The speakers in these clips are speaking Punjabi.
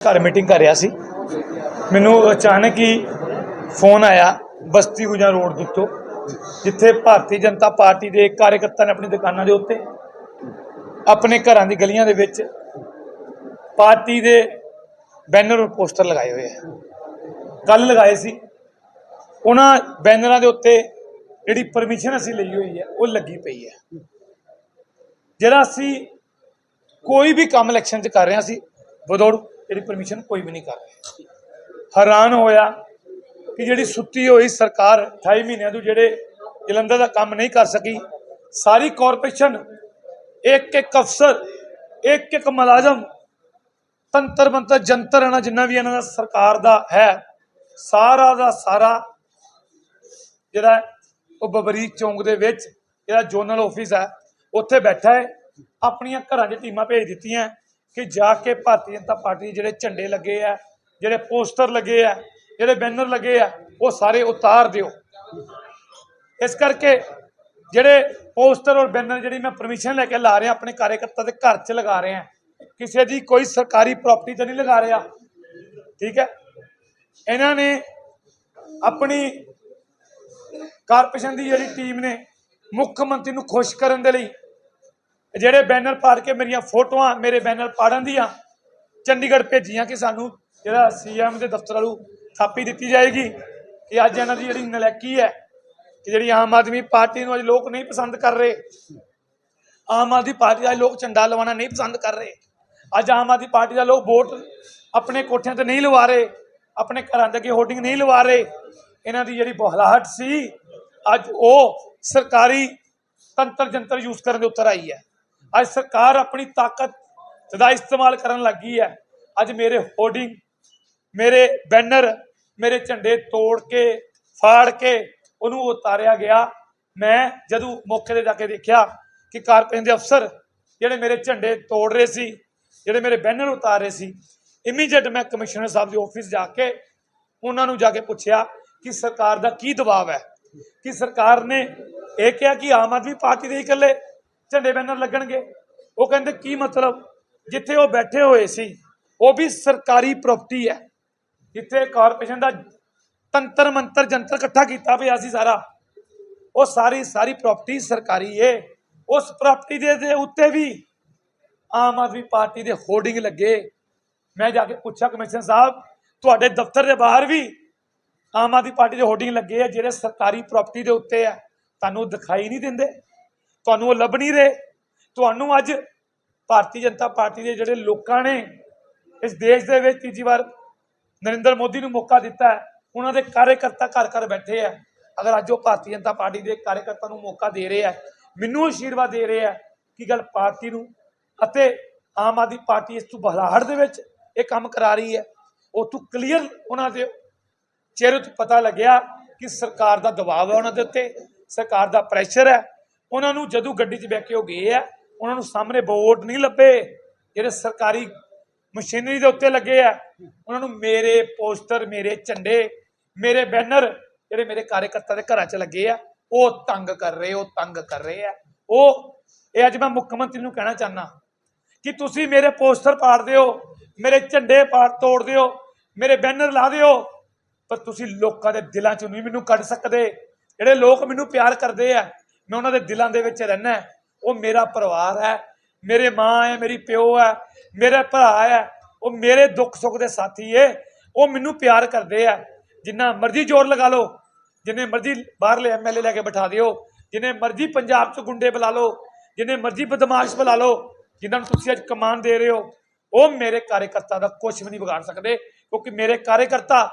ਘਰ ਮੀਟਿੰਗ ਕਰ ਰਿਹਾ ਸੀ। ਮੈਨੂੰ ਅਚਾਨਕ ਹੀ ਫੋਨ ਆਇਆ, ਬਸਤੀ ਗੁਜਾ ਰੋਡ ਦੇ ਜਿੱਥੇ ਭਾਰਤੀ ਜਨਤਾ ਪਾਰਟੀ ਦੇ ਕਾਰਜਕਰਤਾ ਨੇ ਆਪਣੀ ਦੁਕਾਨਾਂ ਦੇ ਉੱਤੇ, ਆਪਣੇ ਘਰਾਂ ਦੀ ਗਲੀਆਂ ਦੇ ਵਿੱਚ ਪਾਰਟੀ ਦੇ ਬੈਨਰ ਔਰ ਪੋਸਟਰ ਲਗਾਏ ਹੋਏ ਆ। ਕੱਲ ਲਗਾਏ ਸੀ। ਉਹਨਾਂ ਬੈਨਰਾਂ ਦੇ ਉੱਤੇ ਜਿਹੜੀ ਪਰਮਿਸ਼ਨ ਅਸੀਂ ਲਈ ਹੋਈ ਹੈ ਉਹ ਲੱਗੀ ਪਈ ਹੈ ਜਿਹੜਾ ਅਸੀਂ ਕੋਈ ਵੀ ਕੰਮ ਇਲੈਕਸ਼ਨ 'ਚ ਕਰ ਰਹੇ ਹਾਂ, ਅਸੀਂ ਵਿਦਆਊਟ ਜਿਹੜੀ ਪਰਮਿਸ਼ਨ ਕੋਈ ਵੀ ਨਹੀਂ ਕਰ ਰਹੇ। ਹੈਰਾਨ ਹੋਇਆ ਕਿ ਜਿਹੜੀ ਸੁੱਤੀ ਹੋਈ ਸਰਕਾਰ 28 ਮਹੀਨਿਆਂ ਤੋਂ ਜਿਹੜੇ ਜਲੰਧਰ ਦਾ ਕੰਮ ਨਹੀਂ ਕਰ ਸਕੀ, ਸਾਰੀ ਕਾਰਪੋਰੇਸ਼ਨ ਇੱਕ ਇੱਕ ਅਫਸਰ ਇੱਕ ਇੱਕ ਮੁਲਾਜ਼ਮ ਤੰਤਰ ਮੰਤਰ ਜੰਤਰ ਇਹਨਾਂ ਜਿੰਨਾ ਵੀ ਇਹਨਾਂ ਦਾ ਸਰਕਾਰ ਦਾ ਹੈ, ਸਾਰਾ ਦਾ ਸਾਰਾ ਜਿਹੜਾ ਉਹ ਬਬਰੀਕ ਚੌਂਕ ਦੇ ਵਿੱਚ ਜਿਹੜਾ ਜ਼ੋਨਲ ਆਫਿਸ ਹੈ, ਉੱਥੇ ਬੈਠਾ ਹੈ, ਆਪਣੀਆਂ ਘਰਾਂ 'ਚ ਟੀਮਾਂ ਭੇਜ ਦਿੱਤੀਆਂ ਕਿ ਜਾ ਕੇ ਭਾਰਤੀ ਜਨਤਾ ਪਾਰਟੀ ਦੇ ਜਿਹੜੇ ਝੰਡੇ ਲੱਗੇ ਆ, ਜਿਹੜੇ ਪੋਸਟਰ ਲੱਗੇ ਆ, ਜਿਹੜੇ ਬੈਨਰ ਲੱਗੇ ਆ, ਉਹ ਸਾਰੇ ਉਤਾਰ ਦਿਓ। ਇਸ ਕਰਕੇ ਜਿਹੜੇ ਪੋਸਟਰ ਔਰ ਬੈਨਰ ਜਿਹੜੀ ਮੈਂ ਪਰਮਿਸ਼ਨ ਲੈ ਕੇ ਲਾ ਰਿਹਾ, ਆਪਣੇ ਕਾਰਜਕਰਤਾ ਦੇ ਘਰ 'ਚ ਲਗਾ ਰਿਹਾ, ਕਿਸੇ ਦੀ ਕੋਈ ਸਰਕਾਰੀ ਪ੍ਰਾਪਰਟੀ ਤੇ ਨਹੀਂ ਲਗਾ ਰਿਹਾ। ਠੀਕ ਹੈ? ਇਹਨਾਂ ਨੇ ਆਪਣੀ ਕਾਰਪੋਰੇਸ਼ਨ ਦੀ ਜਿਹੜੀ ਟੀਮ ਨੇ ਮੁੱਖ ਮੰਤਰੀ ਨੂੰ ਖੁਸ਼ ਕਰਨ ਦੇ ਲਈ ਜਿਹੜੇ ਬੈਨਰ ਪਾੜ ਕੇ ਮੇਰੀਆਂ ਫੋਟੋਆਂ ਮੇਰੇ ਬੈਨਰ ਪਾੜਨ ਦੀਆਂ, ਚੰਡੀਗੜ੍ਹ ਭੇਜੀਆਂ ਕਿ ਸਾਨੂੰ ਜਿਹੜਾ ਸੀਐਮ ਦੇ ਦਫ਼ਤਰ ਵਾਲੂ ਥਾਪੀ ਦਿੱਤੀ ਜਾਏਗੀ ਕਿ ਅੱਜ ਇਹਨਾਂ ਦੀ ਜਿਹੜੀ ਨਲੈਕੀ ਹੈ ਕਿ ਜਿਹੜੀ ਆਮ ਆਦਮੀ ਪਾਰਟੀ ਨੂੰ ਅੱਜ ਲੋਕ ਨਹੀਂ ਪਸੰਦ ਕਰ ਰਹੇ। ਆਮ ਆਦਮੀ ਪਾਰਟੀ ਦਾ ਲੋਕ ਝੰਡਾ ਲਵਾਉਣਾ ਨਹੀਂ ਪਸੰਦ ਕਰ ਰਹੇ। ਅੱਜ ਆਮ ਆਦਮੀ ਪਾਰਟੀ ਦਾ ਲੋਕ ਵੋਟ ਆਪਣੇ ਕੋਠਿਆਂ ਤੇ ਨਹੀਂ ਲਵਾ ਰਹੇ, ਆਪਣੇ ਘਰਾਂ ਦੇ ਅੱਗੇ ਹੋਰਡਿੰਗ ਨਹੀਂ ਲਵਾ ਰਹੇ। ਇਹਨਾਂ ਦੀ ਜਿਹੜੀ ਬਹਲਾਹਟ ਸੀ, ਅੱਜ ਉਹ ਸਰਕਾਰੀ ਤੰਤਰ ਜੰਤਰ ਯੂਜ਼ ਕਰਨ ਦੇ ਉੱਤਰ ਆਈ ਹੈ। ਅੱਜ ਸਰਕਾਰ ਆਪਣੀ ਤਾਕਤ ਦਾ ਇਸਤੇਮਾਲ ਕਰਨ ਲੱਗੀ ਹੈ। ਅੱਜ ਮੇਰੇ ਹੋਰਡਿੰਗ ਮੇਰੇ ਬੈਨਰ ਮੇਰੇ ਝੰਡੇ ਤੋੜ ਕੇ, ਫਾੜ ਕੇ ਉਹਨੂੰ ਉਤਾਰਿਆ ਗਿਆ। ਮੈਂ ਜਦੋਂ ਮੌਕੇ ਤੇ ਜਾ ਕੇ ਦੇਖਿਆ ਕਿ ਕਾਰਪੋਰੇਸ਼ਨ ਦੇ ਅਫਸਰ ਜਿਹੜੇ ਮੇਰੇ ਝੰਡੇ ਤੋੜ ਰਹੇ ਸੀ, ਜਿਹੜੇ ਮੇਰੇ ਬੈਨਰ ਉਤਾਰ ਰਹੇ ਸੀ ਇਮੀਡੀਏਟ ਮੈਂ ਕਮਿਸ਼ਨਰ ਸਾਹਿਬ ਦੇ ਆਫਿਸ ਜਾ ਕੇ ਉਹਨਾਂ ਨੂੰ ਜਾ ਕੇ ਪੁੱਛਿਆ ਕਿ ਸਰਕਾਰ ਦਾ ਕੀ ਦਬਾਅ ਹੈ? ਕਿ ਸਰਕਾਰ ਨੇ ਇਹ ਕਿਹਾ ਕਿ ਆਮ ਆਦਮੀ ਪਾਰਟੀ ਦੇ ਇਕੱਲੇ ਝੰਡੇ ਬੈਨਰ ਲੱਗਣਗੇ। ਉਹ ਕਹਿੰਦੇ, ਕੀ ਮਤਲਬ? ਜਿੱਥੇ ਉਹ ਬੈਠੇ ਹੋਏ ਸੀ, ਉਹ ਵੀ ਸਰਕਾਰੀ ਪ੍ਰਾਪਰਟੀ ਹੈ। ਜਿੱਥੇ ਕਾਰਪੋਰੇਸ਼ਨ ਦਾ ਤੰਤਰ ਮੰਤਰ ਜੰਤਰ ਇਕੱਠਾ ਕੀਤਾ ਪਿਆ ਸੀ ਸਾਰਾ। ਉਹ ਸਾਰੀ ਸਾਰੀ ਪ੍ਰਾਪਰਟੀ ਸਰਕਾਰੀ ਏ। ਉਸ ਪ੍ਰਾਪਰਟੀ ਦੇ ਉੱਤੇ ਵੀ ਆਮ ਆਦਮੀ ਪਾਰਟੀ ਦੇ ਹੋਰਡਿੰਗ ਲੱਗੇ। ਮੈਂ ਜਾ ਕੇ ਪੁੱਛਿਆ, ਕਮਿਸ਼ਨਰ ਸਾਹਿਬ, ਤੁਹਾਡੇ ਦਫ਼ਤਰ ਦੇ ਬਾਹਰ ਵੀ ਆਮ ਆਦਮੀ ਪਾਰਟੀ ਦੇ ਹੋਰਡਿੰਗ ਲੱਗੇ ਆ, ਜਿਹੜੇ ਸਰਕਾਰੀ ਪ੍ਰਾਪਰਟੀ ਦੇ ਉੱਤੇ ਆ। ਤੁਹਾਨੂੰ ਦਿਖਾਈ ਨਹੀਂ ਦਿੰਦੇ। ਤੁਹਾਨੂੰ ਉਹ ਲੱਭ ਨਹੀਂ ਰਹੇ। ਤੁਹਾਨੂੰ ਅੱਜ ਭਾਰਤੀ ਜਨਤਾ ਪਾਰਟੀ ਦੇ ਜਿਹੜੇ ਲੋਕਾਂ ਨੇ ਇਸ ਦੇਸ਼ ਦੇ ਵਿੱਚ ਤੀਜੀ ਵਾਰ ਨਰਿੰਦਰ ਮੋਦੀ ਨੂੰ ਮੌਕਾ ਦਿੱਤਾ ਹੈ, ਉਹਨਾਂ ਦੇ ਕਾਰਜਕਰਤਾ ਘਰ ਘਰ ਬੈਠੇ ਆ ਅਗਰ ਅੱਜ ਉਹ ਭਾਰਤੀ ਜਨਤਾ ਪਾਰਟੀ ਦੇ ਕਾਰਜਕਰਤਾ ਨੂੰ ਮੌਕਾ ਦੇ ਰਹੇ ਆ ਮੈਨੂੰ ਆਸ਼ੀਰਵਾਦ ਦੇ ਰਹੇ ਆ ਕਿ ਗੱਲ ਪਾਰਟੀ ਨੂੰ ਅਤੇ ਆਮ ਆਦਮੀ ਪਾਰਟੀ ਇਸ ਤੋਂ ਬਹਲਾਹਟ ਦੇ ਵਿੱਚ ਇਹ ਕੰਮ ਕਰਾ ਰਹੀ ਹੈ। ਉਹ ਕਲੀਅਰ ਉਹਨਾਂ ਦੇ ਚਿਹਰੇ ਤੋਂ ਪਤਾ ਲੱਗਿਆ ਕਿ ਸਰਕਾਰ ਦਾ ਦਬਾਅ ਹੈ ਉਹਨਾਂ ਦੇ ਉੱਤੇ, ਸਰਕਾਰ ਦਾ ਪ੍ਰੈਸ਼ਰ ਹੈ। ਉਹਨਾਂ ਨੂੰ ਜਦੋਂ ਗੱਡੀ 'ਚ ਬੈ ਕੇ ਉਹ ਗਏ ਆ, ਉਹਨਾਂ ਨੂੰ ਸਾਹਮਣੇ ਬੋਰਡ ਨਹੀਂ ਲੱਭੇ, ਜਿਹੜੇ ਸਰਕਾਰੀ ਮਸ਼ੀਨਰੀ ਦੇ ਉੱਤੇ ਲੱਗੇ ਆ। ਉਹਨਾਂ ਨੂੰ ਮੇਰੇ ਪੋਸਟਰ, ਮੇਰੇ ਝੰਡੇ, ਮੇਰੇ ਬੈਨਰ, ਜਿਹੜੇ ਮੇਰੇ ਕਾਰਜਕਰਤਾ ਦੇ ਘਰਾਂ 'ਚ ਲੱਗੇ ਆ, ਉਹ ਤੰਗ ਕਰ ਰਹੇ, ਉਹ ਤੰਗ ਕਰ ਰਹੇ ਆ। ਉਹ, ਇਹ ਅੱਜ ਮੈਂ ਮੁੱਖ ਮੰਤਰੀ ਨੂੰ ਕਹਿਣਾ ਚਾਹਨਾ ਕਿ ਤੁਸੀਂ ਮੇਰੇ ਪੋਸਟਰ ਪਾੜ ਦਿਓ, ਮੇਰੇ ਝੰਡੇ ਪਾੜ ਤੋੜ ਦਿਓ, ਮੇਰੇ ਬੈਨਰ ਲਾ ਦਿਓ, ਪਰ ਤੁਸੀਂ ਲੋਕਾਂ ਦੇ ਦਿਲਾਂ ਚੋਂ ਨਹੀਂ ਮੈਨੂੰ ਕੱਢ ਸਕਦੇ। ਜਿਹੜੇ ਲੋਕ ਮੈਨੂੰ ਪਿਆਰ ਕਰਦੇ ਆ ਮੈਂ ਉਹਨਾਂ ਦੇ ਦਿਲਾਂ ਦੇ ਵਿੱਚ ਰਹਿਣਾ ਉਹ ਮੇਰਾ ਪਰਿਵਾਰ ਹੈ, ਮੇਰੇ ਮਾਂ ਹੈ, ਮੇਰੀ ਪਿਓ ਹੈ, ਮੇਰੇ ਭਰਾ ਹੈ, ਉਹ ਮੇਰੇ ਦੁੱਖ ਸੁੱਖ ਦੇ ਸਾਥੀ ਏ। ਉਹ ਮੈਨੂੰ ਪਿਆਰ ਕਰਦੇ ਆ। ਜਿੰਨਾ ਮਰਜ਼ੀ ਜ਼ੋਰ ਲਗਾ ਲਓ, ਜਿੰਨੇ ਮਰਜ਼ੀ ਬਾਹਰਲੇ ਐਮਐਲਏ ਲੈ ਕੇ ਬਿਠਾ ਦਿਓ, ਜਿੰਨੇ ਮਰਜ਼ੀ ਪੰਜਾਬ 'ਚ ਗੁੰਡੇ ਬੁਲਾ ਲਓ, ਜਿੰਨੇ ਮਰਜ਼ੀ ਬਦਮਾਸ਼ ਬੁਲਾ ਲਓ ਜਿਨ੍ਹਾਂ ਨੂੰ ਤੁਸੀਂ ਅੱਜ ਕਮਾਨ ਦੇ ਰਹੇ ਹੋ, ਉਹ ਮੇਰੇ ਕਾਰਜਕਰਤਾ ਦਾ ਕੁਝ ਵੀ ਨਹੀਂ ਵਿਗਾੜ ਸਕਦੇ, ਕਿਉਂਕਿ ਮੇਰੇ ਕਾਰਜਕਰਤਾ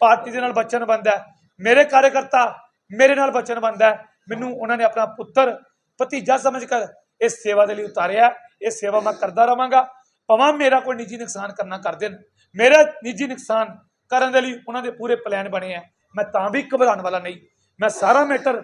ਪਾਰਟੀ ਦੇ ਨਾਲ ਵਚਨਬੰਦ ਹੈ, ਮੇਰੇ ਕਾਰਜਕਰਤਾ ਮੇਰੇ ਨਾਲ ਵਚਨਬੰਦ ਹੈ। ਮੈਨੂੰ ਉਹਨਾਂ ਨੇ ਆਪਣਾ ਪੁੱਤਰ, ਭਤੀਜਾ ਸਮਝ ਕਰ ਇਸ ਸੇਵਾ ਦੇ ਲਈ ਉਤਾਰਿਆ। ਇਹ ਸੇਵਾ ਮੈਂ ਕਰਦਾ ਰਵਾਂਗਾ। ਭਾਵੇਂ ਮੇਰਾ ਕੋਈ ਨਿੱਜੀ ਨੁਕਸਾਨ ਕਰਨਾ ਕਰ ਦੇਣ। ਮੇਰਾ ਨਿੱਜੀ ਨੁਕਸਾਨ ਕਰਨ ਦੇ ਲਈ ਉਹਨਾਂ ਦੇ ਪੂਰੇ ਪਲਾਨ ਬਣੇ ਆ। ਮੈਂ ਤਾਂ ਵੀ ਘਬਰਾਉਣ ਵਾਲਾ ਨਹੀਂ। ਮੈਂ ਸਾਰਾ ਮੈਟਰ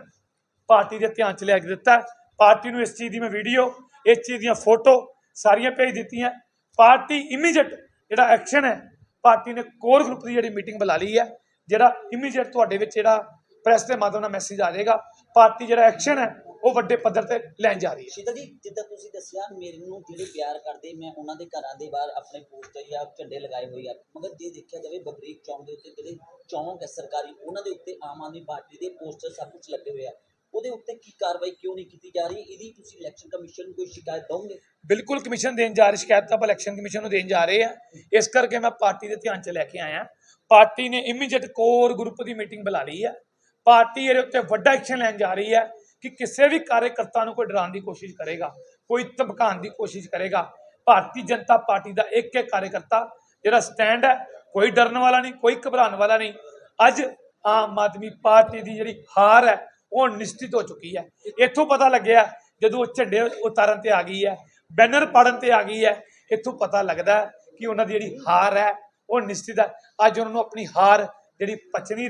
ਪਾਰਟੀ ਦੇ ਧਿਆਨ ਚ ਲਿਆ ਕੇ ਦਿੱਤਾ ਪਾਰਟੀ ਨੂੰ ਇਸ ਚੀਜ਼ ਦੀ ਮੈਂ ਵੀਡੀਓ, ਇਸ ਚੀਜ਼ ਦੀਆਂ ਫੋਟੋ ਸਾਰੀਆਂ ਭੇਜ ਦਿੱਤੀਆਂ ਪਾਰਟੀ ਇਮੀਡੀਏਟ ਜਿਹੜਾ ਐਕਸ਼ਨ ਹੈ, ਪਾਰਟੀ ਨੇ ਕੋਰ ਗਰੁੱਪ ਦੀ ਜਿਹੜੀ ਮੀਟਿੰਗ ਬੁਲਾ ਲਈ ਹੈ, ਜਿਹੜਾ ਇਮੀਡੀਏਟ ਤੁਹਾਡੇ ਵਿੱਚ ਜਿਹੜਾ ਪ੍ਰੈਸ ਦੇ ਮਾਧਿਅਮ ਨਾਲ ਮੈਸੇਜ ਆ ਜਾਏਗਾ। ਪਾਰਟੀ ਜਿਹੜਾ ਐਕਸ਼ਨ ਹੈ ਉਹ ਵੱਡੇ ਪੱਧਰ ਤੇ ਲੈਣ ਜਾ ਰਹੀ ਹੈ। ਸ਼ੀਤਲ ਜੀ ਜਿੱਦਾਂ ਤੁਸੀਂ ਦੱਸਿਆ ਮੈਨੂੰ ਜਿਹੜੇ ਪਿਆਰ ਕਰਦੇ ਮੈਂ ਉਹਨਾਂ ਦੇ ਘਰਾਂ ਦੇ ਬਾਹਰ ਆਪਣੇ ਪੋਸਟਰ ਜਾਂ ਝੰਡੇ ਲਗਾਏ ਹੋਏ ਆ। ਮਗਰ ਜੇ ਦੇਖਿਆ ਜਾਵੇ ਬਬਰੀਕ ਚੌਂਕ ਦੇ ਉੱਤੇ ਜਿਹੜੇ ਚੌਂਕ ਹੈ ਸਰਕਾਰੀ ਉਹਨਾਂ ਦੇ ਉੱਤੇ ਆਮ ਆਦਮੀ ਪਾਰਟੀ ਦੇ ਪੋਸਟਰ ਸਭ ਕੁਝ ਲੱਗੇ ਹੋਏ ਆ। ਉਹਦੇ ਉੱਤੇ ਕੀ ਕਾਰਵਾਈ ਕਿਉਂ ਨਹੀਂ ਕੀਤੀ ਜਾ ਰਹੀ? ਇਹਦੀ ਤੁਸੀਂ ਇਲੈਕਸ਼ਨ ਕਮਿਸ਼ਨ ਨੂੰ ਕੋਈ ਸ਼ਿਕਾਇਤ ਦਓਗੇ? ਬਿਲਕੁਲ ਕਮਿਸ਼ਨ ਦੇਣ ਜਾ ਰਹੀ ਸ਼ਿਕਾਇਤ ਤਾਂ ਆਪਾਂ ਇਲੈਕਸ਼ਨ ਕਮਿਸ਼ਨ ਨੂੰ ਦੇਣ ਜਾ ਰਹੇ ਆ। ਇਸ ਕਰਕੇ ਮੈਂ ਪਾਰਟੀ ਦੇ ਧਿਆਨ 'ਚ ਲੈ ਕੇ ਆਇਆ। ਪਾਰਟੀ ਨੇ ਇਮੀਡੀਏਟ ਕੋਰ ਗਰੁੱਪ ਦੀ ਮੀਟਿੰਗ ਬੁਲਾ ਲਈ ਹੈ ਪਾਰਟੀ ਇਹਦੇ ਉੱਤੇ ਵੱਡਾ ਐਕਸ਼ਨ ਲੈਣ ਜਾ ਰਹੀ ਹੈ ਕਿ ਕਿਸੇ ਵੀ ਕਾਰਜਕਰਤਾ ਨੂੰ ਕੋਈ ਡਰਾਉਣ ਦੀ ਕੋਸ਼ਿਸ਼ ਕਰੇਗਾ, ਕੋਈ ਧਮਕਾਉਣ ਦੀ ਕੋਸ਼ਿਸ਼ ਕਰੇਗਾ। ਭਾਰਤੀ ਜਨਤਾ ਪਾਰਟੀ ਦਾ ਇੱਕ ਇੱਕ ਕਾਰਜਕਰਤਾ ਜਿਹੜਾ ਸਟੈਂਡ ਹੈ, ਕੋਈ ਡਰਨ ਵਾਲਾ ਨਹੀਂ, ਕੋਈ ਘਬਰਾਉਣ ਵਾਲਾ ਨਹੀਂ। ਅੱਜ ਆਮ ਆਦਮੀ ਪਾਰਟੀ ਦੀ ਜਿਹੜੀ ਹਾਰ ਹੈ, ਉਹ ਨਿਸ਼ਚਿਤ ਹੋ ਚੁੱਕੀ ਹੈ। ਇੱਥੋਂ ਪਤਾ ਲੱਗਿਆ ਜਦੋਂ ਉਹ ਝੰਡੇ ਉਤਾਰਨ ਤੇ ਆ ਗਈ ਹੈ, ਬੈਨਰ ਪਾੜਨ ਤੇ ਆ ਗਈ ਹੈ, ਇੱਥੋਂ ਪਤਾ ਲੱਗਦਾ ਕਿ ਉਹਨਾਂ ਦੀ ਜਿਹੜੀ ਹਾਰ ਹੈ, ਉਹ ਨਿਸ਼ਚਿਤ ਹੈ। ਅੱਜ ਉਹਨਾਂ ਨੂੰ ਆਪਣੀ ਹਾਰ ਜਿਹੜੀ ਪਚ ਰਹੀ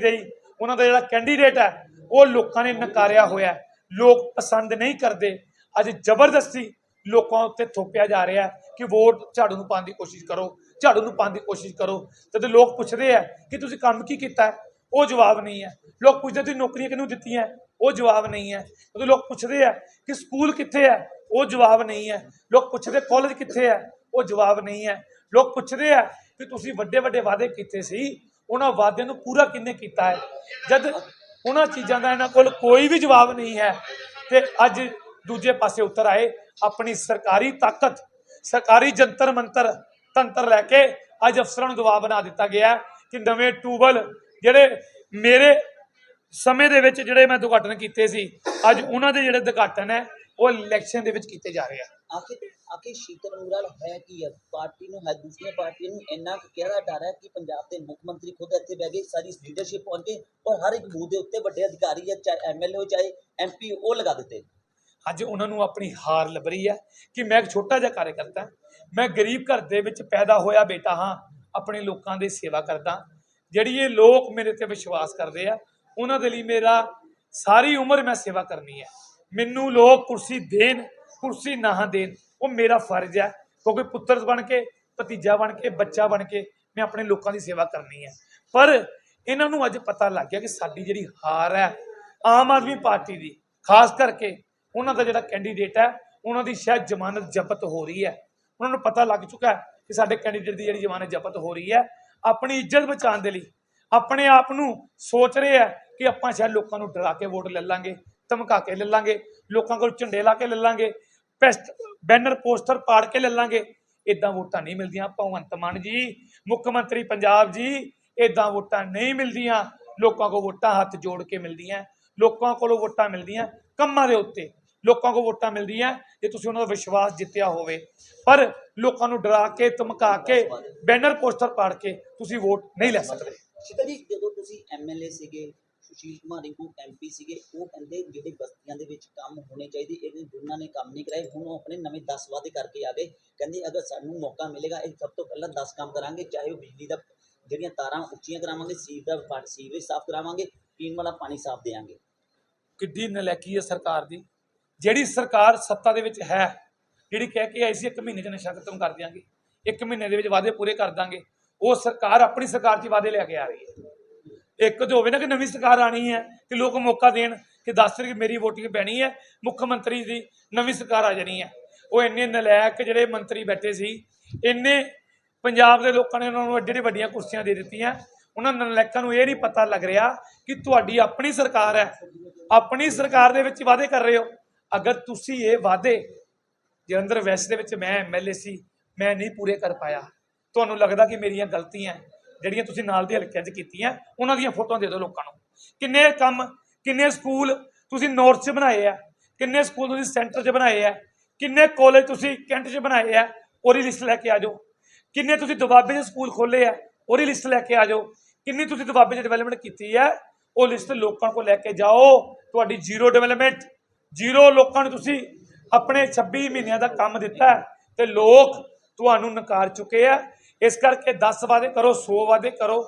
ਉਹਨਾਂ ਦਾ ਜਿਹੜਾ ਕੈਂਡੀਡੇਟ ਹੈ, ਉਹ ਲੋਕਾਂ ਨੇ ਨਕਾਰਿਆ ਹੋਇਆ ਲੋਕ ਪਸੰਦ ਨਹੀਂ ਕਰਦੇ। ਅੱਜ ਜ਼ਬਰਦਸਤੀ ਲੋਕਾਂ ਉੱਤੇ ਥੋਪਿਆ ਜਾ ਰਿਹਾ ਕਿ ਵੋਟ ਝਾੜੂ ਨੂੰ ਪਾਉਣ ਦੀ ਕੋਸ਼ਿਸ਼ ਕਰੋ, ਝਾੜੂ ਨੂੰ ਪਾਉਣ ਦੀ ਕੋਸ਼ਿਸ਼ ਕਰੋ। ਤੇ ਲੋਕ ਪੁੱਛਦੇ ਆ ਕਿ ਤੁਸੀਂ ਕੰਮ ਕੀ ਕੀਤਾ ਉਹ ਜਵਾਬ ਨਹੀਂ ਹੈ। ਲੋਕ ਪੁੱਛਦੇ ਤੁਸੀਂ ਨੌਕਰੀਆਂ ਕਿਹਨੂੰ ਦਿੱਤੀਆਂ ਉਹ ਜਵਾਬ ਨਹੀਂ ਹੈ। ਜਦੋਂ ਲੋਕ ਪੁੱਛਦੇ ਆ ਕਿ ਸਕੂਲ ਕਿੱਥੇ ਹੈ, ਉਹ ਜਵਾਬ ਨਹੀਂ ਹੈ। ਲੋਕ ਪੁੱਛਦੇ ਕਾਲਜ ਕਿੱਥੇ ਹੈ, ਉਹ ਜਵਾਬ ਨਹੀਂ ਹੈ। ਲੋਕ ਪੁੱਛਦੇ ਆ ਕਿ ਤੁਸੀਂ ਵੱਡੇ ਵੱਡੇ ਵਾਅਦੇ ਕੀਤੇ ਸੀ ਉਹਨਾਂ ਵਾਅਦਿਆਂ ਨੂੰ ਪੂਰਾ ਕਿੰਨੇ ਕੀਤਾ ਹੈ? ਜਦ ਉਹਨਾਂ ਚੀਜ਼ਾਂ ਦਾ ਇਹਨਾਂ ਕੋਲ ਕੋਈ ਵੀ ਜਵਾਬ ਨਹੀਂ ਹੈ, ਤੇ ਅੱਜ ਦੂਜੇ ਪਾਸੇ ਉਤਰ ਆਏ, ਆਪਣੀ ਸਰਕਾਰੀ ਤਾਕਤ, ਸਰਕਾਰੀ ਜੰਤਰ ਮੰਤਰ, ਤੰਤਰ ਲੈ ਕੇ ਅੱਜ ਅਫਸਰਾਂ ਨੂੰ ਦਬਾਅ ਬਣਾ ਦਿੱਤਾ ਗਿਆ ਕਿ ਨਵੇਂ ਟੂਬਲ ਜਿਹੜੇ ਮੇਰੇ ਸਮੇਂ ਦੇ ਵਿੱਚ ਜਿਹੜੇ ਮੈਂ ਉਦਘਾਟਨ ਕੀਤੇ ਸੀ, ਅੱਜ ਉਹਨਾਂ ਦੇ ਜਿਹੜੇ ਉਦਘਾਟਨ ਹੈ, ਉਹ ਇਲੈਕਸ਼ਨ ਦੇ ਵਿੱਚ ਕੀਤੇ ਜਾ ਰਹੇ ਆ। ਆਖਿਰ ਆਖਿਰ ਸ਼ੀਤਲ ਅੰਗਰਾਲ ਹੈ ਕੀ ਹੈ? ਪਾਰਟੀ ਨੂੰ ਹੈ, ਦੂਸਰੀਆਂ ਪਾਰਟੀਆਂ ਨੂੰ ਇੰਨਾ ਕਿਹੜਾ ਡਰ ਹੈ ਕਿ ਪੰਜਾਬ ਦੇ ਮੁੱਖ ਮੰਤਰੀ ਖੁਦ ਇੱਥੇ ਬਹਿ ਗਏ ਸਾਰੀ ਲੀਡਰਸ਼ਿਪ ਪਹੁੰਚੇ ਔਰ ਹਰ ਇੱਕ ਬੂਥ ਦੇ ਉੱਤੇ ਵੱਡੇ ਅਧਿਕਾਰੀ ਜਾਂ ਚਾਹੇ ਐਮਐਲਏ ਹੋ, ਚਾਹੇ ਐਮਪੀ ਉਹ ਲਗਾ ਦਿੱਤੇ। ਅੱਜ ਉਹਨਾਂ ਨੂੰ ਆਪਣੀ ਹਾਰ ਲੱਭ ਰਹੀ ਹੈ ਕਿ ਮੈਂ ਇੱਕ ਛੋਟਾ ਜਿਹਾ ਕਾਰਜਕਰਤਾ, ਮੈਂ ਗਰੀਬ ਘਰ ਦੇ ਵਿੱਚ ਪੈਦਾ ਹੋਇਆ ਬੇਟਾ ਹਾਂ, ਆਪਣੇ ਲੋਕਾਂ ਦੀ ਸੇਵਾ ਕਰਦਾ, ਜਿਹੜੀ ਇਹ ਲੋਕ ਮੇਰੇ ਤੇ ਵਿਸ਼ਵਾਸ ਕਰਦੇ ਆ, ਉਹਨਾਂ ਦੇ ਲਈ ਮੇਰਾ ਸਾਰੀ ਉਮਰ ਮੈਂ ਸੇਵਾ ਕਰਨੀ ਹੈ। ਮੈਨੂੰ ਲੋਕ ਕੁਰਸੀ ਦੇਣ, ਕੁਰਸੀ ਨਾ ਦੇਣ ਉਹ ਮੇਰਾ ਫਰਜ਼ ਹੈ ਕਿਉਂਕਿ ਪੁੱਤਰ ਬਣ ਕੇ, ਭਤੀਜਾ ਬਣ ਕੇ, ਬੱਚਾ ਬਣ ਕੇ ਮੈਂ ਆਪਣੇ ਲੋਕਾਂ ਦੀ ਸੇਵਾ ਕਰਨੀ ਹੈ। ਪਰ ਇਹਨਾਂ ਨੂੰ ਅੱਜ ਪਤਾ ਲੱਗ ਗਿਆ ਕਿ ਸਾਡੀ ਜਿਹੜੀ ਹਾਰ ਹੈ, ਆਮ ਆਦਮੀ ਪਾਰਟੀ ਦੀ, ਖਾਸ ਕਰਕੇ ਉਹਨਾਂ ਦਾ ਜਿਹੜਾ ਕੈਂਡੀਡੇਟ ਹੈ, ਉਹਨਾਂ ਦੀ ਸ਼ਾਇਦ ਜ਼ਮਾਨਤ ਜ਼ਬਤ ਹੋ ਰਹੀ ਹੈ। ਉਹਨਾਂ ਨੂੰ ਪਤਾ ਲੱਗ ਚੁੱਕਾ ਕਿ ਸਾਡੇ ਕੈਂਡੀਡੇਟ ਦੀ ਜਿਹੜੀ ਜ਼ਮਾਨਤ ਜ਼ਬਤ ਹੋ ਰਹੀ ਹੈ। ਆਪਣੀ ਇੱਜ਼ਤ ਬਚਾਉਣ ਦੇ ਲਈ, ਆਪਣੇ ਆਪ ਨੂੰ ਸੋਚ ਰਹੇ ਆ ਕਿ ਆਪਾਂ ਸ਼ਾਇਦ ਲੋਕਾਂ ਨੂੰ ਡਰਾ ਕੇ ਵੋਟ ਲੈ ਲਾਂਗੇ, ਧਮਕਾ ਕੇ ਲੈ ਲਾਂਗੇ, ਲੋਕਾਂ ਕੋਲ ਝੰਡੇ ਲਾ ਕੇ ਲੈ ਲਾਂਗੇ ਬੈਨਰ ਪੋਸਟਰ ਪਾੜ ਕੇ ਲੈ ਲਾਂਗੇ। ਇਦਾਂ ਵੋਟਾਂ ਨਹੀਂ ਮਿਲਦੀਆਂ। ਭਗਵੰਤ ਮਾਨ ਜੀ, ਮੁੱਖ ਮੰਤਰੀ ਪੰਜਾਬ ਜੀ ਇਦਾਂ ਵੋਟਾਂ ਨਹੀਂ ਮਿਲਦੀਆਂ। ਲੋਕਾਂ ਕੋਲ ਵੋਟਾਂ ਹੱਥ ਜੋੜ ਕੇ ਮਿਲਦੀਆਂ। ਲੋਕਾਂ ਕੋਲੋਂ ਵੋਟਾਂ ਮਿਲਦੀਆਂ ਕੰਮਾਂ ਦੇ ਉੱਤੇ। ਲੋਕਾਂ ਕੋਲ ਵੋਟਾਂ ਮਿਲਦੀਆਂ ਜੇ ਤੁਸੀਂ ਉਹਨਾਂ ਦਾ ਵਿਸ਼ਵਾਸ ਜਿੱਤਿਆ ਹੋਵੇ। ਪਰ ਲੋਕਾਂ ਨੂੰ ਡਰਾ ਕੇ, ਧਮਕਾ ਕੇ ਬੈਨਰ ਪੋਸਟਰ ਪਾੜ ਕੇ ਤੁਸੀਂ ਵੋਟ ਨਹੀਂ ਲੈ ਸਕਦੇ। ਸ਼ੀਤਲ ਜੀ, ਜਦੋਂ ਤੁਸੀਂ ਐਮਐਲਏ ਸੀਗੇ ਸੁਸ਼ੀਲ ਕੁਮਾਰ ਰਿੰਕੂ ਐਮਪੀ ਸੀਗੇ, ਉਹ ਕਹਿੰਦੇ ਜਿਹੜੇ ਬਸਤੀਆਂ ਦੇ ਵਿੱਚ ਕੰਮ ਹੋਣੇ ਚਾਹੀਦੇ, ਇਹਦੇ ਦੋਨਾਂ ਨੇ ਕੰਮ ਨਹੀਂ ਕਰਾਏ, ਹੁਣ ਉਹ ਆਪਣੇ ਨਵੇਂ 10 ਵਾਅਦੇ ਕਰਕੇ ਆ ਗਏ ਕਹਿੰਦੇ ਅਗਰ ਸਾਨੂੰ ਮੌਕਾ ਮਿਲੇਗਾ, ਇਹ ਸਭ ਤੋਂ ਪਹਿਲਾਂ 10 ਕੰਮ ਕਰਾਂਗੇ, ਚਾਹੇ ਉਹ ਬਿਜਲੀ ਦਾ, ਜਿਹੜੀਆਂ ਤਾਰਾਂ ਉੱਚੀਆਂ ਕਰਾਵਾਂਗੇ, ਸੀਵ ਦਾ ਪਾਣੀ, ਸੀਵਰੇਜ ਸਾਫ਼ ਕਰਾਵਾਂਗੇ, ਪੀਣ ਵਾਲਾ ਪਾਣੀ ਸਾਫ਼ ਦੇਵਾਂਗੇ ਕਿੱਡੀ ਨਲੈਕੀ ਹੈ ਸਰਕਾਰ ਦੀ, ਜਿਹੜੀ ਸਰਕਾਰ ਸੱਤਾ ਦੇ ਵਿੱਚ ਹੈ, ਜਿਹੜੀ ਕਹਿ ਕੇ ਆਈ ਸੀ, ਇੱਕ ਮਹੀਨੇ 'ਚ ਨਸ਼ਾ ਖਤਮ ਕਰ ਦਿਆਂਗੇ, ਇੱਕ ਮਹੀਨੇ ਦੇ ਵਿੱਚ ਵਾਅਦੇ ਪੂਰੇ ਕਰ ਦਾਂਗੇ, ਉਹ ਸਰਕਾਰ, ਆਪਣੀ ਸਰਕਾਰ 'ਚ ਵਾਅਦੇ ਲੈ ਕੇ ਆ ਰਹੀ ਹੈ। ਇੱਕ ਤਾਂ ਹੋਵੇ ਨਾ ਕਿ ਨਵੀਂ ਸਰਕਾਰ ਆਣੀ ਹੈ ਕਿ ਲੋਕ ਮੌਕਾ ਦੇਣ ਕਿ ਦੱਸ ਕਿ ਮੇਰੀ ਵੋਟਿੰਗ ਪੈਣੀ ਹੈ, ਮੁੱਖ ਮੰਤਰੀ ਦੀ ਨਵੀਂ ਸਰਕਾਰ ਆ ਜਾਣੀ ਹੈ। ਉਹ ਇੰਨੇ ਨਲਾਇਕ ਜਿਹੜੇ ਮੰਤਰੀ ਬੈਠੇ ਸੀ, ਇੰਨੇ ਪੰਜਾਬ ਦੇ ਲੋਕਾਂ ਨੇ ਉਹਨਾਂ ਨੂੰ ਐਡੇ ਵੱਡੀਆਂ ਕੁਰਸੀਆਂ ਦੇ ਦਿੱਤੀਆਂ, ਉਹਨਾਂ ਨਲਾਇਕਾਂ ਨੂੰ ਇਹ ਨਹੀਂ ਪਤਾ ਲੱਗ ਰਿਹਾ ਕਿ ਤੁਹਾਡੀ ਆਪਣੀ ਸਰਕਾਰ ਹੈ। ਆਪਣੀ ਸਰਕਾਰ ਦੇ ਵਿੱਚ ਵਾਅਦੇ ਕਰ ਰਹੇ ਹੋ। ਅਗਰ ਤੁਸੀਂ ਇਹ ਵਾਅਦੇ ਜਲੰਧਰ ਵੈਸਟ ਦੇ ਵਿੱਚ ਮੈਂ ਐਮਐਲਏ ਸੀ, ਮੈਂ ਨਹੀਂ ਪੂਰੇ ਕਰ ਪਾਇਆ। ਤੁਹਾਨੂੰ ਲੱਗਦਾ ਕਿ ਮੇਰੀਆਂ ਗਲਤੀਆਂ ਜਿਹੜੀਆਂ ਤੁਸੀਂ ਨਾਲ ਦੇ ਹਲਕਿਆਂ 'ਚ ਕੀਤੀਆਂ, ਉਹਨਾਂ ਦੀਆਂ ਫੋਟੋਆਂ ਦੇ ਦਿਓ ਲੋਕਾਂ ਨੂੰ। ਕਿੰਨੇ ਕੰਮ, ਕਿੰਨੇ ਸਕੂਲ ਤੁਸੀਂ ਨੌਰਥ 'ਚ ਬਣਾਏ ਆ, ਕਿੰਨੇ ਸਕੂਲ ਤੁਸੀਂ ਸੈਂਟਰ 'ਚ ਬਣਾਏ ਆ, ਕਿੰਨੇ ਕਾਲਜ ਤੁਸੀਂ ਕੈਂਟ 'ਚ ਬਣਾਏ ਆ, ਉਹਦੀ ਲਿਸਟ ਲੈ ਕੇ ਆ ਜਾਓ। ਕਿੰਨੇ ਤੁਸੀਂ ਦੁਆਬੇ 'ਚ ਸਕੂਲ ਖੋਲੇ ਆ, ਉਹਦੀ ਲਿਸਟ ਲੈ ਕੇ ਆ ਜਾਓ। ਕਿੰਨੀ ਤੁਸੀਂ ਦੁਆਬੇ 'ਚ ਡਿਵੈਲਪਮੈਂਟ ਕੀਤੀ ਹੈ ਉਹ ਲਿਸਟ ਲੋਕਾਂ ਕੋਲ ਲੈ ਕੇ ਜਾਓ। ਤੁਹਾਡੀ ਜ਼ੀਰੋ ਡਿਵੈਲਪਮੈਂਟ ਜ਼ੀਰੋ ਲੋਕਾਂ ਨੂੰ ਤੁਸੀਂ ਆਪਣੇ 26 ਮਹੀਨਿਆਂ ਦਾ ਕੰਮ ਦਿੱਤਾ ਹੈ ਤੇ ਲੋਕ ਤੁਹਾਨੂੰ ਨਕਾਰ ਚੁੱਕੇ ਆ। ਇਸ ਕਰਕੇ 10 ਵਾਅਦੇ ਕਰੋ 100 ਵਾਅਦੇ ਕਰੋ।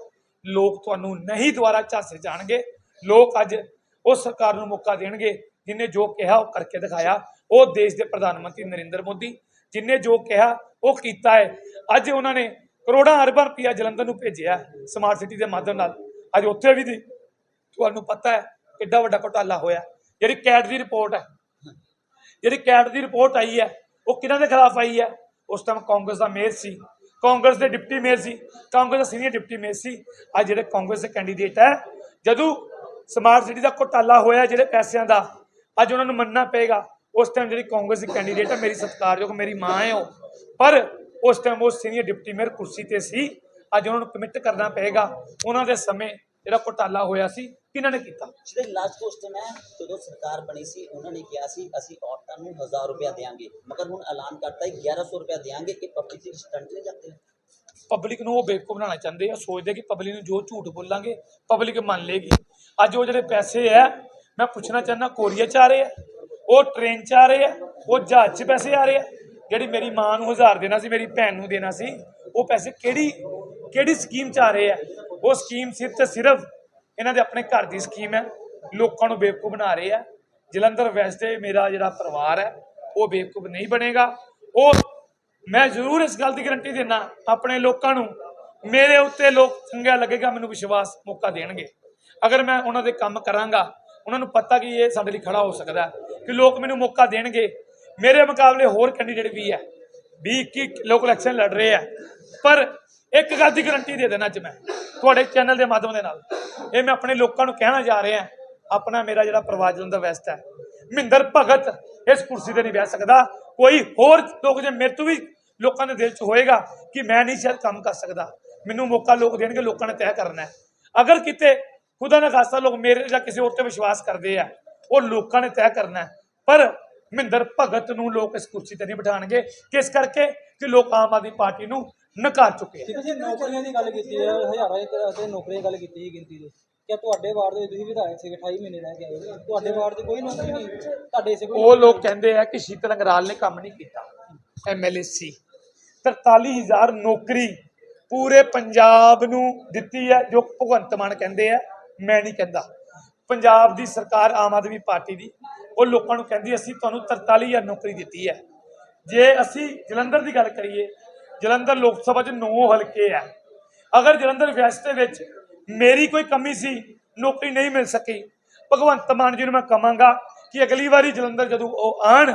ਲੋਕ ਤੁਹਾਨੂੰ ਨਹੀਂ ਦੁਬਾਰਾ ਝਾਸੇ ਜਾਣਗੇ। ਲੋਕ ਅੱਜ ਉਸ ਸਰਕਾਰ ਨੂੰ ਮੌਕਾ ਦੇਣਗੇ ਜਿਨੇ ਜੋ ਕਿਹਾ ਉਹ ਕਰਕੇ ਦਿਖਾਇਆ। ਉਹ ਦੇਸ਼ ਦੇ ਪ੍ਰਧਾਨ ਮੰਤਰੀ ਨਰਿੰਦਰ ਮੋਦੀ ਜਿਨੇ ਜੋ ਕਿਹਾ ਉਹ ਕੀਤਾ ਹੈ। ਅੱਜ ਉਹਨਾਂ ਨੇ ਕਰੋੜਾਂ ਅਰਬਾਂ ਰੁਪਇਆ ਜਲੰਧਰ ਨੂੰ ਭੇਜਿਆ ਸਮਾਰਟ ਸਿਟੀ ਦੇ ਮਾਧਿਅਮ ਨਾਲ। ਅੱਜ ਉੱਥੇ ਵੀ ਦੀ ਤੁਹਾਨੂੰ ਪਤਾ ਹੈ ਕਿੱਡਾ ਵੱਡਾ ਘੁਟਾਲਾ ਹੋਇਆ। ਜਿਹੜੀ ਕੈਟ ਦੀ ਰਿਪੋਰਟ ਹੈ, ਜਿਹੜੀ ਕੈਟ ਦੀ ਰਿਪੋਰਟ ਆਈ ਹੈ, ਉਹ ਕਿਹਨਾਂ ਦੇ ਖਿਲਾਫ ਆਈ ਹੈ? ਉਸ ਟਾਈਮ ਕਾਂਗਰਸ ਦਾ ਮੇਅਰ ਸੀ। ਕਾਂਗਰਸ ਦੇ ਡਿਪਟੀ ਮੇਅਰ ਸੀ। ਕਾਂਗਰਸ ਦਾ ਸੀਨੀਅਰ ਡਿਪਟੀ ਮੇਅਰ ਸੀ। ਅੱਜ ਜਿਹੜੇ ਕਾਂਗਰਸ ਦੇ ਕੈਂਡੀਡੇਟ ਹੈ ਜਦੋਂ ਸਮਾਰਟ ਸਿਟੀ ਦਾ ਘੋਟਾਲਾ ਹੋਇਆ ਜਿਹੜੇ ਪੈਸਿਆਂ ਦਾ, ਅੱਜ ਉਹਨਾਂ ਨੂੰ ਮੰਨਣਾ ਪਏਗਾ। ਉਸ ਟਾਈਮ ਜਿਹੜੀ ਕਾਂਗਰਸ ਦੀ ਕੈਂਡੀਡੇਟ ਹੈ ਮੇਰੀ ਸਤਿਕਾਰਯੋਗ, ਮੇਰੀ ਮਾਂ ਹੈ ਉਹ। ਪਰ ਉਸ ਟਾਈਮ ਉਹ ਸੀਨੀਅਰ ਡਿਪਟੀ ਮੇਅਰ ਕੁਰਸੀ ਤੇ ਸੀ। ਅੱਜ ਉਹਨਾਂ ਨੂੰ ਕਮਿਟ ਕਰਨਾ ਪਏਗਾ। ਉਹਨਾਂ ਦੇ ਸਮੇਂ ਜਿਹੜਾ ਘੁਟਾਲਾ ਹੋਇਆ ਸੀ ਕਿਹਨਾਂ ਨੇ ਕੀਤਾ? ਜਿਹੜੇ ਲਾਸਟ ਕੁਐਸਚਨ ਹੈ ਜਦੋਂ ਸਰਕਾਰ ਬਣੀ ਸੀ ਉਹਨਾਂ ਨੇ ਕਿਹਾ ਸੀ ਅਸੀਂ ਔਰਤਾਂ ਨੂੰ 1000 ਰੁਪਇਆ ਦੇਵਾਂਗੇ ਮਗਰ ਹੁਣ ਐਲਾਨ ਕਰਤਾ ਹੈ 1100 ਰੁਪਇਆ ਦੇਵਾਂਗੇ ਕਿ ਪਬਲਿਕ ਦੇ ਸਟੰਟ ਨਹੀਂ ਜਾਂਦੇ। ਪਬਲਿਕ ਨੂੰ ਉਹ ਬੇਵਕੂਫ ਬਣਾਉਣਾ ਚਾਹੁੰਦੇ ਆ ਸੋਚਦੇ ਕਿ ਪਬਲਿਕ ਨੂੰ ਜੋ ਝੂਠ ਬੋਲਾਂਗੇ ਪਬਲਿਕ ਮੰਨ ਲੇਗੀ ਅੱਜ ਉਹ ਜਿਹੜੇ ਪੈਸੇ ਆ ਮੈਂ ਪੁੱਛਣਾ ਚਾਹੁੰਦਾ ਕੋਰੀਆ ਚ ਆ ਰਹੇ ਆ? ਉਹ ਟ੍ਰੇਨ ਚ ਆ ਰਹੇ ਆ? ਉਹ ਜਹਾਜ਼ 'ਚ ਪੈਸੇ ਆ ਰਹੇ ਆ? ਜਿਹੜੀ ਮੇਰੀ ਮਾਂ ਨੂੰ 1000 ਦੇਣਾ ਸੀ ਮੇਰੀ ਭੈਣ ਨੂੰ ਦੇਣਾ ਸੀ ਉਹ ਪੈਸੇ ਕਿਹੜੀ ਕਿਹੜੀ ਸਕੀਮ ਚ ਆ ਰਹੇ ਆ? ਉਹ ਸਕੀਮ ਸਿਰਫ ਤੇ ਸਿਰਫ ਇਹਨਾਂ ਦੇ ਆਪਣੇ ਘਰ ਦੀ ਸਕੀਮ ਹੈ। ਲੋਕਾਂ ਨੂੰ ਬੇਵਕੂਫ ਬਣਾ ਰਹੇ ਆ। ਜਲੰਧਰ ਵੈਸਤੇ ਮੇਰਾ ਜਿਹੜਾ ਪਰਿਵਾਰ ਹੈ, ਉਹ ਬੇਵਕੂਫ ਨਹੀਂ ਬਣੇਗਾ। ਉਹ ਮੈਂ ਜ਼ਰੂਰ ਇਸ ਗੱਲ ਦੀ ਗਰੰਟੀ ਦਿੰਦਾ ਆਪਣੇ ਲੋਕਾਂ ਨੂੰ ਮੇਰੇ ਉੱਤੇ ਲੋਕ ਚੰਗਾ ਲੱਗੇਗਾ, ਮੈਨੂੰ ਵਿਸ਼ਵਾਸ ਮੌਕਾ ਦੇਣਗੇ। ਅਗਰ ਮੈਂ ਉਹਨਾਂ ਦੇ ਕੰਮ ਕਰਾਂਗਾ, ਉਹਨਾਂ ਨੂੰ ਪਤਾ ਕਿ ਇਹ ਸਾਡੇ ਲਈ ਖੜਾ ਹੋ ਸਕਦਾ ਕਿ ਲੋਕ ਮੈਨੂੰ ਮੌਕਾ ਦੇਣਗੇ। ਮੇਰੇ ਮੁਕਾਬਲੇ ਹੋਰ ਕੈਂਡੀਡੇਟ ਵੀ ਹੈ। 20 21 ਲੋਕ ਇਲੈਕਸ਼ਨ ਲੜ ਰਹੇ ਆ ਪਰ ਇੱਕ ਗੱਲ ਦੀ ਗਾਰੰਟੀ ਦੇ ਦੇਣਾ ਅੱਜ ਮੈਂ। ਤੁਹਾਡੇ ਚੈਨਲ ਦੇ ਮਾਧਿਅਮ ਦੇ ਨਾਲ। ਇਹ ਮੈਂ ਆਪਣੇ ਲੋਕਾਂ ਨੂੰ ਕਹਿਣਾ ਜਾ ਰਿਹਾ, ਆਪਣਾ ਮੇਰਾ ਜਿਹੜਾ ਪਰਿਵਾਰ ਜਲੰਧਰ ਵੈਸਟ ਹੈ। ਮਹਿੰਦਰ ਭਗਤ ਇਸ ਕੁਰਸੀ ਤੇ ਨਹੀਂ ਬਹਿ ਸਕਦਾ। ਕੋਈ ਹੋਰ ਲੋਕ ਜੇ ਮੇਰੇ ਤੋਂ ਵੀ ਲੋਕਾਂ ਦੇ ਦਿਲ 'ਚ ਹੋਏਗਾ ਕਿ ਮੈਂ ਨਹੀਂ ਸ਼ਾਇਦ ਕੰਮ ਕਰ ਸਕਦਾ। ਮੈਨੂੰ ਮੌਕਾ ਲੋਕ ਦੇਣਗੇ, ਲੋਕਾਂ ਨੇ ਤੈਅ ਕਰਨਾ ਅਗਰ ਕਿਤੇ ਖੁਦਾ ਨਾ ਖਾਸਤਾ ਲੋਕ ਮੇਰੇ ਜਾਂ ਕਿਸੇ ਹੋਰ ਤੇ ਵਿਸ਼ਵਾਸ ਕਰਦੇ ਆ, ਉਹ ਲੋਕਾਂ ਨੇ ਤੈਅ ਕਰਨਾ ਪਰ ਮਹਿੰਦਰ ਭਗਤ ਨੂੰ ਲੋਕ ਇਸ ਕੁਰਸੀ ਤੇ ਨਹੀਂ ਬਿਠਾਣਗੇ ਕਿਸ ਕਰਕੇ? ਕਿ ਲੋਕ ਆਮ ਆਦਮੀ ਪਾਰਟੀ ਨੂੰ ਨਕਾਰ ਚੁੱਕੇ ਆ। ਠੀਕ ਹੈ ਜੀ ਨੌਕਰੀਆਂ ਦੀ ਗੱਲ ਕੀਤੀ ਹੈ ਹਜ਼ਾਰਾਂ ਦੀ ਤਰ੍ਹਾਂ ਤੇ ਨੌਕਰੀਆਂ ਦੀ ਗੱਲ ਕੀਤੀ ਹੈ ਗਿਣਤੀ ਦੀ। ਕਿ ਤੁਹਾਡੇ ਵਾਰਡ ਦੇ ਤੁਸੀਂ ਵਿਧਾਇਕ ਸੀਗੇ 28 ਮਹੀਨੇ ਰਹਿ ਕੇ ਆਏ ਹੋ। ਤੁਹਾਡੇ ਵਾਰਡ 'ਚ ਕੋਈ ਨੌਕਰੀ ਨਹੀਂ ਤੁਹਾਡੇ ਕੋਈ ਉਹ ਲੋਕ ਕਹਿੰਦੇ ਆ ਕਿ ਸ਼ੀਤਲ ਅੰਗਰਾਲ ਨੇ ਕੰਮ ਨਹੀਂ ਕੀਤਾ। ਐਮਐਲਏ ਸੀ। 43000 ਨੌਕਰੀ ਪੂਰੇ ਪੰਜਾਬ ਨੂੰ ਦਿੱਤੀ ਹੈ ਜੋ ਭਗਵੰਤ ਮਾਨ ਕਹਿੰਦੇ ਆ ਮੈਂ ਨਹੀਂ ਕਹਿੰਦਾ। ਪੰਜਾਬ ਦੀ ਸਰਕਾਰ ਆਮ ਆਦਮੀ ਪਾਰਟੀ ਦੀ ਉਹ ਲੋਕਾਂ ਨੂੰ ਕਹਿੰਦੀ ਅਸੀਂ ਤੁਹਾਨੂੰ 43000 ਨੌਕਰੀ ਦਿੱਤੀ ਹੈ। ਜੇ ਅਸੀਂ ਜਲੰਧਰ ਦੀ ਗੱਲ ਕਰੀਏ ਜਲੰਧਰ ਲੋਕ ਸਭਾ 'ਚ 9 ਹਲਕੇ ਆ। ਅਗਰ ਜਲੰਧਰ ਵੈਸਟ ਦੇ ਵਿੱਚ ਮੇਰੀ ਕੋਈ ਕਮੀ ਸੀ, ਨੌਕਰੀ ਨਹੀਂ ਮਿਲ ਸਕੀ, ਭਗਵੰਤ ਮਾਨ ਜੀ ਨੂੰ ਮੈਂ ਕਹਾਂਗਾ ਕਿ ਅਗਲੀ ਵਾਰੀ ਜਲੰਧਰ ਜਦੋਂ ਉਹ ਆਣ,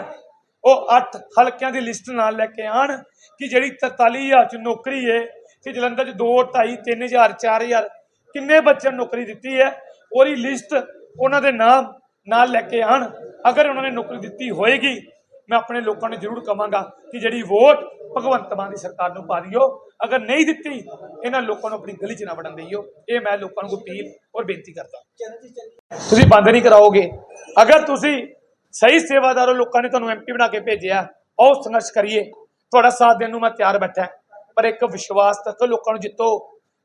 ਉਹ 8 ਹਲਕਿਆਂ ਦੀ ਲਿਸਟ ਨਾਲ ਲੈ ਕੇ ਆਣ ਕਿ ਜਿਹੜੀ 43000 ਚ ਨੌਕਰੀ ਹੈ ਕਿ ਜਲੰਧਰ ਚ 2 2.5 3000 4000 ਕਿੰਨੇ ਬੱਚਿਆਂ ਨੂੰ ਨੌਕਰੀ ਦਿੱਤੀ ਹੈ ਉਹਦੀ ਲਿਸਟ ਉਹਨਾਂ ਦੇ ਨਾਮ ਨਾਲ ਲੈ ਕੇ ਆਣ। ਅਗਰ ਉਹਨਾਂ ਨੇ ਨੌਕਰੀ ਦਿੱਤੀ ਹੋਏਗੀ, ਮੈਂ ਆਪਣੇ ਲੋਕਾਂ ਨੂੰ ਜ਼ਰੂਰ ਕਹਾਂਗਾ ਕਿ ਜਿਹੜੀ ਵੋਟ ਭਗਵੰਤ ਮਾਨ ਦੀ ਸਰਕਾਰ ਨੂੰ ਪਾ ਦਿਓ। ਅਗਰ ਨਹੀਂ ਦਿੱਤੀ, ਇਹਨਾਂ ਲੋਕਾਂ ਨੂੰ ਆਪਣੀ ਗਲੀ 'ਚ ਨਾ ਵੜਨ ਦਿਓ ਇਹ ਮੈਂ ਲੋਕਾਂ ਨੂੰ ਅਪੀਲ ਔਰ ਬੇਨਤੀ ਕਰਦਾ। ਤੁਸੀਂ ਬੰਦ ਨਹੀਂ ਕਰਾਓਗੇ। ਅਗਰ ਤੁਸੀਂ ਸਹੀ ਸੇਵਾਦਾਰੋ ਲੋਕਾਂ ਨੇ ਤੁਹਾਨੂੰ ਐਮਪੀ ਬਣਾ ਕੇ ਭੇਜਿਆ, ਆਓ ਸੰਘਰਸ਼ ਕਰੀਏ। ਤੁਹਾਡਾ ਸਾਥ ਦੇਣ ਨੂੰ ਮੈਂ ਤਿਆਰ ਬੈਠਾ ਪਰ ਇੱਕ ਵਿਸ਼ਵਾਸ ਤੱਕ ਲੋਕਾਂ ਨੂੰ ਜਿੱਤੋ।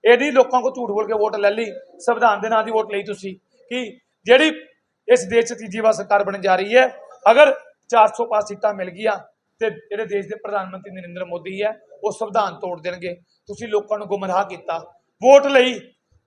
ਇਹ ਨਹੀਂ ਲੋਕਾਂ ਕੋ ਝੂਠ ਬੋਲ ਕੇ ਵੋਟ ਲੈ ਲਈ। ਸੰਵਿਧਾਨ ਦੇ ਨਾਂ ਦੀ ਵੋਟ ਲਈ ਤੁਸੀਂ। ਕਿ ਜਿਹੜੀ ਇਸ ਦੇਸ਼ 'ਚ ਤੀਜੀ ਵਾਰ ਸਰਕਾਰ ਬਣਨ ਜਾ ਰਹੀ ਹੈ, ਅਗਰ 400 ਪਾਸ ਸੀਟਾਂ ਮਿਲ ਗਈਆਂ ਤੇ ਜਿਹੜੇ ਦੇਸ਼ ਦੇ ਪ੍ਰਧਾਨ ਮੰਤਰੀ ਨਰਿੰਦਰ ਮੋਦੀ ਹੈ, ਉਹ ਸੰਵਿਧਾਨ ਤੋੜ ਦੇਣਗੇ। ਤੁਸੀਂ ਲੋਕਾਂ ਨੂੰ ਗੁੰਮਰਾਹ ਕੀਤਾ। ਵੋਟ ਲਈ।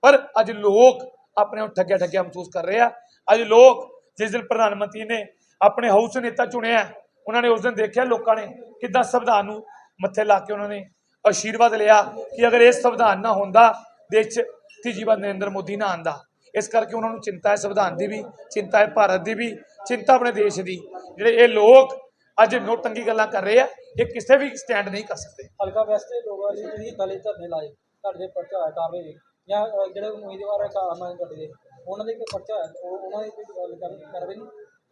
ਪਰ ਅੱਜ ਲੋਕ ਆਪਣੇ ਨੂੰ ਠੱਗਿਆ ਠੱਗਿਆ ਮਹਿਸੂਸ ਕਰ ਰਹੇ ਆ। ਅੱਜ ਲੋਕ ਜਿਸ ਦਿਨ ਪ੍ਰਧਾਨ ਮੰਤਰੀ ਨੇ ਆਪਣੇ ਹਾਊਸ ਨੇਤਾ ਚੁਣਿਆ, ਉਹਨਾਂ ਨੇ ਉਸ ਦਿਨ ਦੇਖਿਆ ਲੋਕਾਂ ਨੇ ਕਿੱਦਾਂ ਸੰਵਿਧਾਨ ਨੂੰ ਮੱਥੇ ਲਾ ਕੇ ਉਹਨਾਂ ਨੇ ਆਸ਼ੀਰਵਾਦ ਲਿਆ ਕਿ ਅਗਰ ਇਹ ਸੰਵਿਧਾਨ ਨਾ ਹੁੰਦਾ, ਦੇਸ਼ 'ਚ ਤੀਜੀ ਵਾਰ ਨਰਿੰਦਰ ਮੋਦੀ ਨਾ ਆਂਦਾ ਇਸ ਕਰਕੇ ਉਹਨਾਂ ਨੂੰ ਚਿੰਤਾ ਹੈ ਸੰਵਿਧਾਨ ਦੀ ਵੀ, ਚਿੰਤਾ ਹੈ ਭਾਰਤ ਦੀ ਵੀ, ਚਿੰਤਾ ਆਪਣੇ ਦੇਸ਼ ਦੀ। ਜਿਹੜੇ ਇਹ ਲੋਕ ਅੱਜ ਨੋਟੰਗੀ ਗੱਲਾਂ ਕਰ ਰਹੇ ਆ ਇਹ ਕਿਸੇ ਵੀ ਸਟੈਂਡ ਨਹੀਂ ਕਰ ਸਕਦੇ। ਹਲਕਾ ਵੈਸਟ ਦੇ ਲੋਕਾਂ ਲਈ ਤੁਸੀਂ ਦਲਿਤ ਧਰਨੇ ਲਾਏ ਤੁਹਾਡੇ ਦੇ ਪਰਚਾ ਹੋਇਆ ਕਾਰਵਾਈ ਜਾਂ ਅ, ਜਿਹੜੇ ਉਮੀਦਵਾਰ ਹੈ ਕਾਮ ਹੈ ਤੁਹਾਡੇ ਦੇ ਉਹਨਾਂ ਦੇ ਕੋਈ ਪਰਚਾ ਹੋਇਆ? ਉਹ ਉਹਨਾਂ ਦੀ ਕੋਈ ਗੱਲ ਕਰ ਕਰਵੇ ਨਹੀਂ?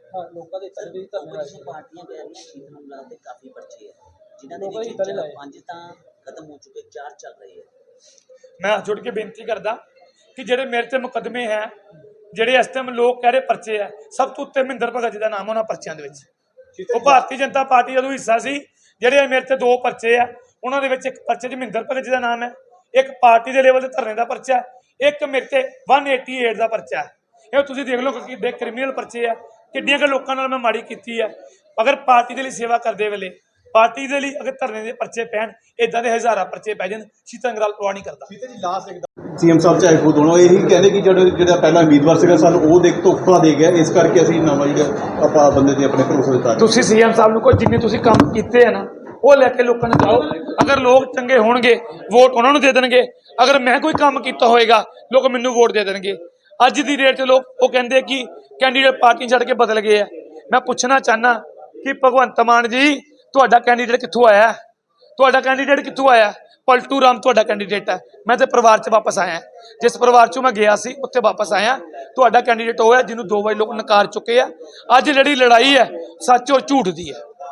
ਹਾਂ ਲੋਕਾਂ ਦੇ ਇੱਥੇ ਵੀ ਧਰਨੇ ਲਾਏ। ਪਾਰਟੀਆਂ ਕਹਿ ਰਹੀਆਂ ਸ਼ੀਤ ਹਮਲਾ ਤੇ ਕਾਫੀ ਪਰਚੇ ਹੈ ਜਿਨ੍ਹਾਂ ਦੇ ਦੀ ਵਿੱਚ ਦਲੀਲ ਹੈ। ਪੰਜ ਤਾਂ ਖਤਮ ਹੋ ਚੁੱਕੇ ਚਾਰ ਚੱਲ ਰਹੇ ਹੈ ਮੈਂ ਹੱਥ ਜੋੜ ਕੇ ਬੇਨਤੀ ਕਰਦਾ ਕਿ ਜਿਹੜੇ ਮੇਰੇ ਤੇ ਮੁਕੱਦਮੇ ਹੈ ਜਿਹੜੇ ਇਸ ਟਾਈਮ ਲੋਕ ਕਹਿ ਰਹੇ ਪਰਚੇ ਹੈ ਸਭ ਤੋਂ ਉੱਤੇ ਮਹਿੰਦਰ ਭਗਤ ਜੀ ਦਾ ਨਾਮ ਉਹਨਾਂ ਪਰਚਿਆਂ ਦੇ ਵਿੱਚ। ਉਹ ਭਾਰਤੀ ਜਨਤਾ ਪਾਰਟੀ ਜਦੋਂ ਹਿੱਸਾ ਸੀ ਜਿਹੜੇ ਮੇਰੇ ਤੇ ਦੋ ਪਰਚੇ ਆ। ਉਹਨਾਂ ਦੇ ਵਿੱਚ ਇੱਕ ਪਰਚੇ 'ਚ ਮਹਿੰਦਰ ਭਗਤ ਜੀ ਦਾ ਨਾਮ ਹੈ ਇੱਕ ਪਾਰਟੀ ਦੇ ਲੈਵਲ ਤੇ ਧਰਨੇ ਦਾ ਪਰਚਾ ਇੱਕ ਮੇਰੇ ਤੇ 188 ਦਾ ਪਰਚਾ ਹੈ। ਇਹ ਤੁਸੀਂ ਦੇਖ ਲਓ ਕਿ ਕਿੱਡੇ ਕ੍ਰਿਮੀਨਲ ਪਰਚੇ ਆ ਕਿੱਡੀਆਂ ਕਿ ਲੋਕਾਂ ਨਾਲ ਮੈਂ ਮਾੜੀ ਕੀਤੀ ਹੈ ਅਗਰ ਪਾਰਟੀ ਦੇ ਲਈ ਸੇਵਾ ਕਰਦੇ ਵੇਲੇ ਪਾਰਟੀ ਦੇ ਲਈ ਅਗਰ ਧਰਨੇ ਦੇ ਪਰਚੇ ਪੈਣ ਇਦਾਂ ਦੇ ਹਜ਼ਾਰਾਂ ਪਰਚੇ ਪੈ ਜਾਣ ਸ਼ੀਤੰਗਰਾਲ ਪਰਵਾਹ ਨਹੀਂ ਕਰਦਾ। ਠੀਕ ਹੈ ਜੀ ਲਾਸਟ ਇੱਕ ਸੀਐਮ ਸਾਹਿਬ ਚਾਹੇ ਖੁਦ ਹੋਣਾ ਇਹੀ ਕਹਿੰਦੇ ਕਿ ਜਿਹੜਾ ਜਿਹੜਾ ਪਹਿਲਾ ਉਮੀਦਵਾਰ ਸੀਗਾ ਸਾਨੂੰ ਉਹ ਦੇਖ ਧੋਖਾ ਦੇ ਗਿਆ। ਇਸ ਕਰਕੇ ਅਸੀਂ ਨਵਾਂ ਜਿਹੜਾ ਆਪਾਂ ਬੰਦੇ ਦੇ ਆਪਣੇ ਭਰੋਸੇ ਦਿੱਤਾ ਤੁਸੀਂ ਸੀਐਮ ਸਾਹਿਬ ਨੂੰ ਕੋ ਜਿੰਨੇ ਤੁਸੀਂ ਕੰਮ ਕੀਤੇ ਆ ਨਾ ਉਹ ਲੈ ਕੇ ਲੋਕਾਂ ਨੂੰ ਜਾਓ। ਅਗਰ ਲੋਕ ਚੰਗੇ ਹੋਣਗੇ ਵੋਟ ਉਹਨਾਂ ਨੂੰ ਦੇ ਦੇਣਗੇ। ਅਗਰ ਮੈਂ ਕੋਈ ਕੰਮ ਕੀਤਾ ਹੋਏਗਾ ਲੋਕ ਮੈਨੂੰ ਵੋਟ ਦੇ ਦੇਣਗੇ। ਅੱਜ ਦੀ ਡੇਟ 'ਚ ਲੋਕ ਉਹ ਕਹਿੰਦੇ ਕਿ ਕੈਂਡੀਡੇਟ ਪਾਰਟੀ ਛੱਡ ਕੇ ਬਦਲ ਗਏ ਆ। ਮੈਂ ਪੁੱਛਣਾ ਚਾਹਨਾ ਕਿ ਭਗਵੰਤ ਮਾਨ ਜੀ ਤੁਹਾਡਾ ਕੈਂਡੀਡੇਟ ਕਿੱਥੋਂ ਆਇਆ ਤੁਹਾਡਾ ਕੈਂਡੀਡੇਟ ਕਿੱਥੋਂ ਆਇਆ ਪਲਟੂ ਰਾਮ ਤੁਹਾਡਾ ਕੈਂਡੀਡੇਟ ਹੈ। ਮੈਂ ਤੇ ਪਰਿਵਾਰ 'ਚ ਵਾਪਸ ਆਇਆ ਜਿਸ ਪਰਿਵਾਰ 'ਚੋਂ ਮੈਂ ਗਿਆ ਸੀ, ਉੱਥੇ ਵਾਪਸ ਆਇਆ ਤੁਹਾਡਾ ਕੈਂਡੀਡੇਟ ਉਹ ਹੈ ਜਿਹਨੂੰ ਦੋ ਵਾਰੀ ਲੋਕ ਨਕਾਰ ਚੁੱਕੇ ਆ। ਅੱਜ ਜਿਹੜੀ ਲੜਾਈ ਹੈ, ਸੱਚ ਔਰ ਝੂਠ ਦੀ ਹੈ।